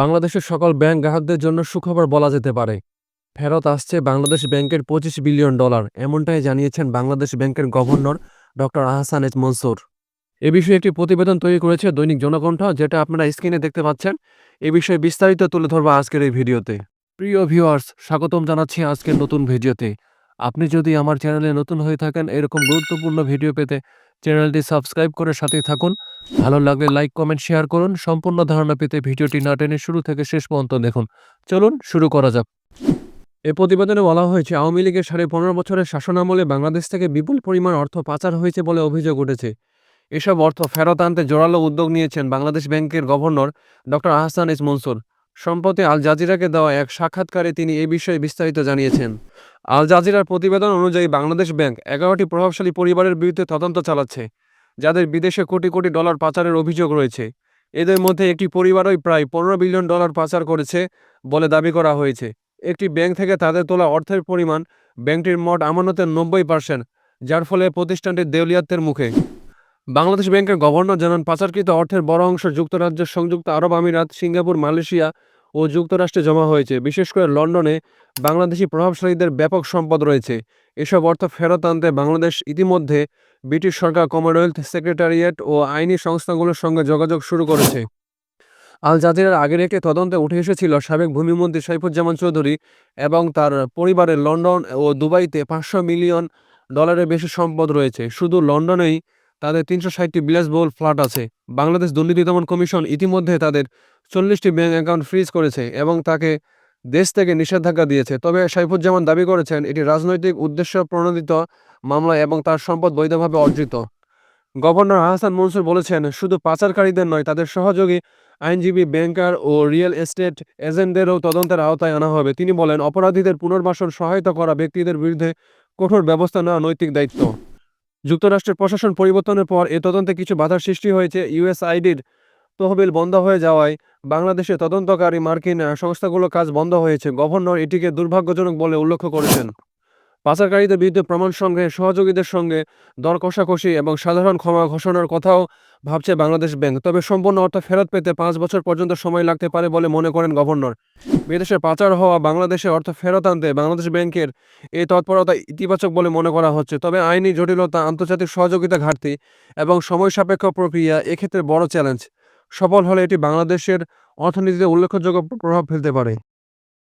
বাংলাদেশের সকল ব্যাংক গ্রাহকদের জন্য সুখবর বলা যেতে পারে। ফেরত আসছে বাংলাদেশ ব্যাংকের পঁচিশ বিলিয়ন ডলার, এমনটাই জানিয়েছেন বাংলাদেশ ব্যাংকের governor doctor Ahsan H Mansur. এ বিষয়ে একটি প্রতিবেদন তৈরি করেছে দৈনিক জনকণ্ঠ, যেটা আপনারা স্ক্রিনে দেখতে পাচ্ছেন। এ বিষয়ে বিস্তারিত তুলে ধরবো আজকের এই ভিডিওতে। প্রিয় ভিউয়ার্স, স্বাগতম জানাচ্ছি আজকের নতুন ভিডিওতে। আপনি যদি আমার চ্যানেলে নতুন হয়ে থাকেন, এরকম গুরুত্বপূর্ণ ভিডিও পেতে চ্যানেলটি সাবস্ক্রাইব করে সাথে থাকুন। ভালো লাগলে লাইক, কমেন্ট, শেয়ার করুন। সম্পূর্ণ ধারণা পেতে ভিডিওটি না টেনে শুরু থেকে শেষ পর্যন্ত দেখুন। চলুন শুরু করা যাক। এ প্রতিবেদনে বলা হয়েছে, আওয়ামী লীগের সাড়ে পনেরো বছরের শাসনামলে বাংলাদেশ থেকে বিপুল পরিমাণ অর্থ পাচার হয়েছে বলে অভিযোগ উঠেছে। এসব অর্থ ফেরত আনতে জোরালো উদ্যোগ নিয়েছেন বাংলাদেশ ব্যাংকের governor doctor Ahsan H Mansur. সম্প্রতি আল জাজিরাকে দেওয়া এক সাক্ষাৎকারে তিনি এ বিষয়ে বিস্তারিত জানিয়েছেন। আল জাজিরার প্রতিবেদন অনুযায়ী বাংলাদেশ ব্যাংক এগারোটি প্রভাবশালী পরিবারের বিরুদ্ধে তদন্ত চালাচ্ছে, যাদের বিদেশে কোটি কোটি ডলার পাচারের অভিযোগ রয়েছে। এদের মধ্যে একটি পরিবারই প্রায় পনেরো বিলিয়ন ডলার পাচার করেছে বলে দাবি করা হয়েছে। একটি ব্যাংক থেকে তাদের তোলা অর্থের পরিমাণ ব্যাংকটির মোট আমানতের নব্বই পার্সেন্ট, যার ফলে প্রতিষ্ঠানটি দেউলিয়াত্বের মুখে। বাংলাদেশ ব্যাংকের গভর্নর জানান পাচারকৃত অর্থের বড় অংশ যুক্তরাজ্যের সংযুক্ত আরব আমিরাত, সিঙ্গাপুর, মালয়েশিয়া ও যুক্তরাষ্ট্রে জমা হয়েছে। বিশেষ করে লন্ডনে বাংলাদেশি প্রভাবশালীদের ব্যাপক সম্পদ রয়েছে। এসব অর্থ ফেরত আনতে বাংলাদেশ ইতিমধ্যে ব্রিটিশ সরকার কমনওয়েলথ সেক্রেটারিয়েট ও আইনি সংস্থাগুলোর সঙ্গে যোগাযোগ শুরু করেছে। আল জাজিরার আগের একটি তদন্তে উঠে এসেছিল সাবেক ভূমিমন্ত্রী সাইফুজ্জামান চৌধুরী এবং তার পরিবারের লন্ডন ও দুবাইতে পাঁচশো মিলিয়ন ডলারের বেশি সম্পদ রয়েছে। শুধু লন্ডনেই তাদের তিনশো ষাটটি বিলাসবহুল ফ্ল্যাট আছে। বাংলাদেশ দুর্নীতি দমন কমিশন ইতিমধ্যে তাদের চল্লিশটি ব্যাংক অ্যাকাউন্ট ফ্রিজ করেছে এবং তাকে দেশ থেকে নিষেধাজ্ঞা দিয়েছে। তবে সাইফুজ্জামান দাবি করেছেন, এটি রাজনৈতিক উদ্দেশ্য প্রণোদিত মামলা এবং তার সম্পদ বৈধভাবে অর্জিত। গভর্নর আহসান মনসুর বলেছেন, শুধু পাচারকারীদের নয়, তাদের সহযোগী, আইনজীবী, ব্যাংকার ও রিয়েল এস্টেট এজেন্টদেরও তদন্তের আওতায় আনা হবে। তিনি বলেন, অপরাধীদের পুনর্বাসন সহায়তা করা ব্যক্তিদের বিরুদ্ধে কঠোর ব্যবস্থা নেওয়া নৈতিক দায়িত্ব। যুক্তরাষ্ট্রের প্রশাসন পরিবর্তনের পর এ তদন্তে কিছু বাধার সৃষ্টি হয়েছে। ইউএসআইডির তহবিল বন্ধ হয়ে যাওয়ায় বাংলাদেশে তদন্তকারী মার্কিন আহ, সংস্থাগুলোর কাজ বন্ধ হয়েছে। গভর্নর এটিকে দুর্ভাগ্যজনক বলে উল্লেখ করেছেন। পাচারকারীদের বিরুদ্ধে প্রমাণ সংগ্রহে সহযোগীদের সঙ্গে দর কষাকষি এবং সাধারণ ক্ষমা ঘোষণার কথাও ভাবছে বাংলাদেশ ব্যাংক। তবে সম্পূর্ণ অর্থ ফেরত পেতে পাঁচ বছর পর্যন্ত সময় লাগতে পারে বলে মনে করেন গভর্নর। বিদেশে পাচার হওয়া বাংলাদেশে অর্থ ফেরত আনতে বাংলাদেশ ব্যাংকের এই তৎপরতা ইতিবাচক বলে মনে করা হচ্ছে। তবে আইনি জটিলতা আন্তর্জাতিক সহযোগিতা ঘাটতি এবং সময় সাপেক্ষ প্রক্রিয়া এক্ষেত্রে বড় চ্যালেঞ্জ। সফল হলে এটি বাংলাদেশের অর্থনীতিতে উল্লেখযোগ্য প্রভাব ফেলতে পারে।